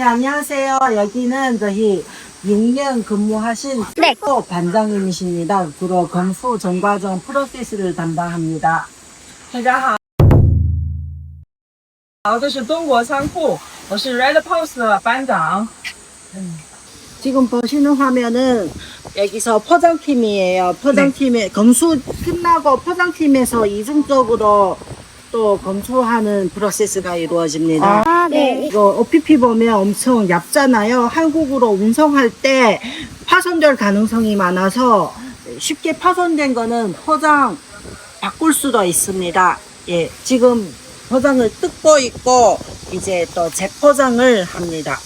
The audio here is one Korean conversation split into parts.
네, 안녕하세요. 여기는 저희 6년 근무하신 네. 또 반장님이십니다. 주로 검수 전과정 프로세스를 담당합니다. 大家好，好，这是中国仓库，我是 Red Post 的班长。 지금 보시는 화면은 여기서 포장팀이에요. 포장팀에 검수 끝나고 포장팀에서 이중적으로 또 검수하는 프로세스가 이루어집니다. 아, 네. 이거 OPP 보면 엄청 얇잖아요. 한국으로 운송할 때 파손될 가능성이 많아서 쉽게 파손된 거는 포장 바꿀 수도 있습니다. 예, 지금 포장을 뜯고 있고 이제 또 재포장을 합니다.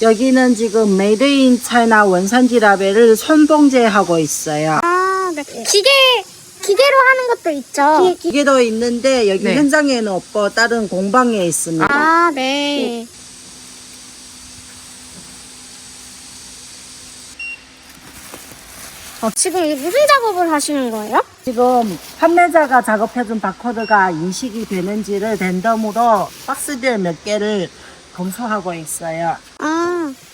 여기는 지금 메이드 인 차이나 원산지 라벨을 손봉제하고 있어요. 아, 네. 기계, 기계로 하는 것도 있죠. 기계도 있는데 여기 네. 현장에는 없고 다른 공방에 있습니다. 아, 네. 어, 지금 이게 무슨 작업을 하시는 거예요? 지금 판매자가 작업해준 바코드가 인식이 되는지를 랜덤으로 박스별 몇 개를 검수하고 있어요. 아,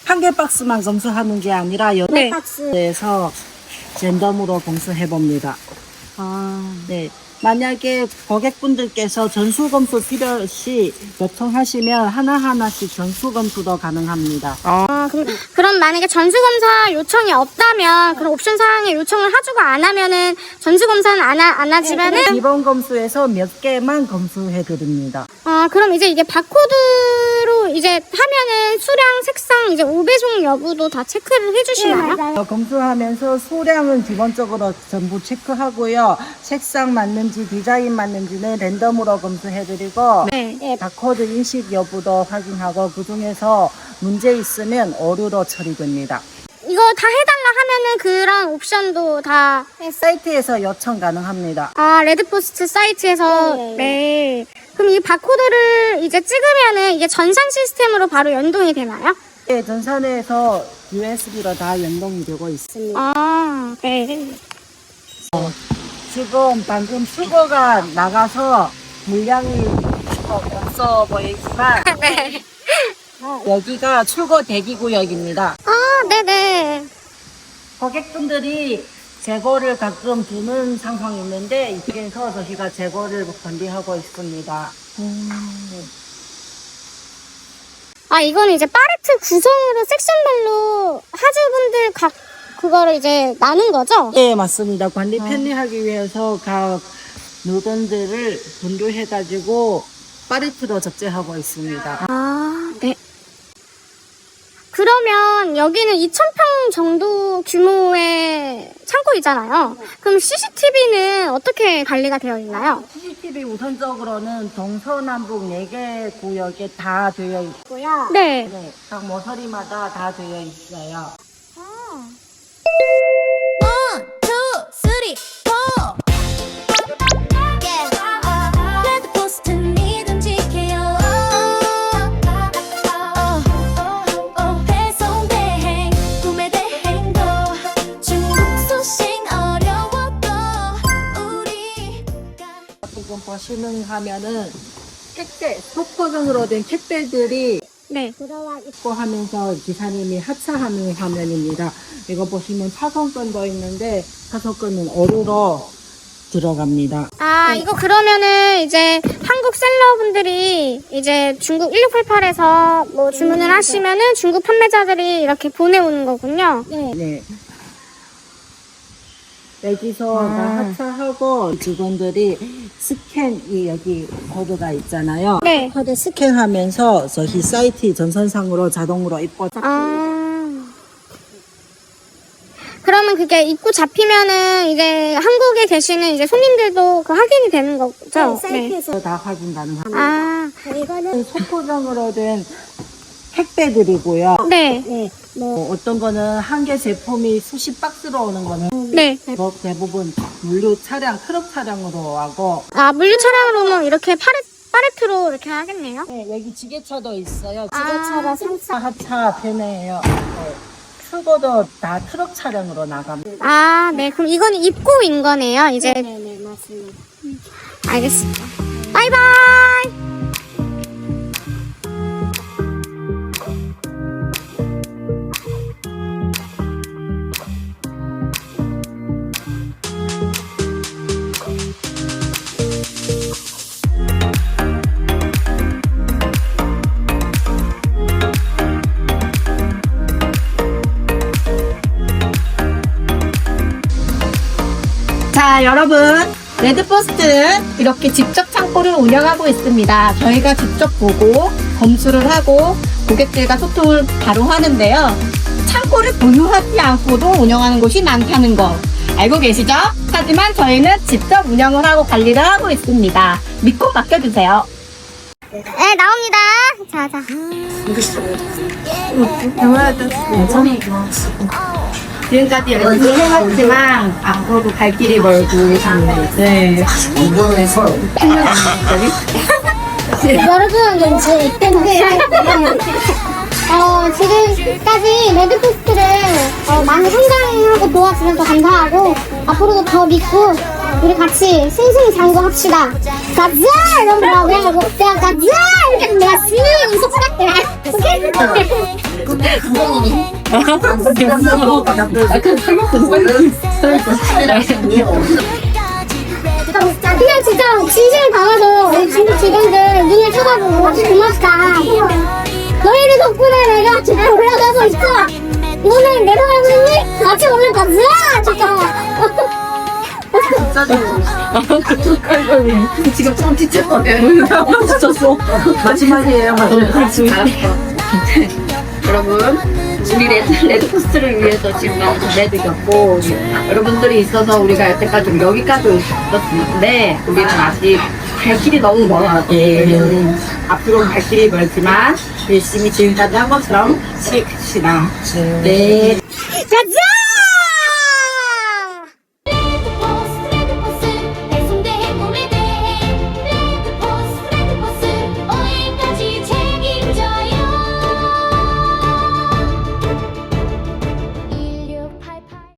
한 개 박스만 검수하는 게 아니라 여러 네. 박스에서 랜덤으로 검수해 봅니다. 아. 네. 만약에 고객분들께서 전수 검수 필요 시 요청하시면 하나하나씩 전수 검수도 가능합니다. 아, 그럼, 그럼 만약에 전수검사 요청이 없다면, 그런 옵션 사항에 요청을 하주가 안 하면은, 전수검사는 안, 하, 안 하지만은, 기본 검수에서 몇 개만 검수해 드립니다. 아, 그럼 이제 이게 바코드로 이제 하면은 수량, 색상, 이제 오배송 여부도 다 체크를 해주시나요? 어, 검수하면서 수량은 기본적으로 전부 체크하고요. 색상 맞는지 디자인 맞는지는 랜덤으로 검수해드리고 네. 네. 바코드 인식 여부도 확인하고 그 중에서 문제 있으면 오류로 처리됩니다. 이거 다 해달라 하면은 그런 옵션도 다, 사이트에서 요청 가능합니다. 아, 레드포스트 사이트에서, 네. 그럼 이 바코드를 이제 찍으면은 이게 전산 시스템으로 바로 연동이 되나요? 네, 전산에서 USB로 다 연동이 되고 있습니다. 아, 네. 지금 방금 수거가 나가서 물량이 없어 보이지만 네. 여기가 출고 대기 구역입니다. 아, 네네. 고객분들이 재고를 가끔 두는 상황이 있는데 이쪽에서 저희가 재고를 관리하고 있습니다. 아, 이거는 이제 파레트 구성으로 섹션별로 하주분들 각 그거를 이제 나눈 거죠? 네, 맞습니다. 관리 편리하기 위해서 각 노던들을 분류해가지고 파리트로 적재하고 있습니다. 아, 네. 그러면 여기는 2,000평 정도 규모의 창고이잖아요. 그럼 CCTV는 어떻게 관리가 되어 있나요? CCTV 우선적으로는 동서남북 4개 구역에 다 되어 있고요. 네. 네, 각 모서리마다 다 되어 있어요. 화면은 택배, 소포장으로 된 택배들이 네. 들어와 있고 하면서 기사님이 하차하는 화면입니다. 이거 보시면 차선권도 있는데 차선권은 어루로 들어갑니다. 아, 이거 그러면은 이제 한국 셀러분들이 이제 중국 1688에서 뭐 주문을 하시면은 중국 판매자들이 이렇게 보내오는 거군요. 네. 네. 여기서 다 하차하고 직원들이 스캔이 여기 코드가 있잖아요. 네. 코드 스캔하면서 저희 사이트 전선상으로 자동으로 입고 아. 그러면 그게 입고 잡히면은 이제 한국에 계시는 이제 손님들도 그 확인이 되는 거죠? 네. 다 확인 가능합니다. 아, 소포장으로 된 택배들이고요. 네. 뭐 어떤 거는 한 개 제품이 수십 박스로 오는 거는 네. 뭐 대부분 물류 차량, 트럭 차량으로 하고 아, 물류 차량으로는 이렇게 파레, 파레트로 이렇게 하겠네요. 네, 여기 지게차도 있어요. 아. 지게차가 상차 하차 편해요. 네. 출고도 다 트럭 차량으로 나갑니다. 아, 네. 그럼 이거는 입고인 거네요, 이제. 네네, 맞습니다. 알겠습니다. 바이바이! 여러분. 레드포스트는 이렇게 직접 창고를 운영하고 있습니다. 저희가 직접 보고 검수를 하고 고객들과 소통을 바로 하는데요. 창고를 보유하지 않고도 운영하는 곳이 많다는 거 알고 계시죠? 하지만 저희는 직접 운영을 하고 관리를 하고 있습니다. 믿고 맡겨주세요. 네, 나옵니다. 자, 자. 지금까지 열심히 해왔지만 앞으로도 갈 길이 멀고 네. 여러분, 이제 때문에. 어, 지금까지 레드포스트를 어, 많은 성장하고 도와주셔서 감사하고 앞으로도 더 믿고 우리 같이 승승장구합시다. 가자! 이런 거라고 해가지고 내가 가자! 이렇게 내가 쓱 속삭게. 그냥 진짜 진심을 담아서 우리 중국 직원들 눈을 쳐다보고 고맙다. 너희들 덕분에 내가 지금 올라가고 있어. 이번엔 내려가고 있니? 같이 올라가자! 진짜. 지금 좀 지쳤거든. 지쳤어. 마지막이에요. 여러분, 우리 레드, 레드포스트를 위해서 지금 내드렸고, 여러분들이 있어서 우리가 여태까지 여기까지 있었는데, 우리는 아직 갈 길이 너무 멀어요. 앞으로는 갈 길이 멀지만, 열심히 지금까지 한 것처럼 시작합시다. 네. 가자!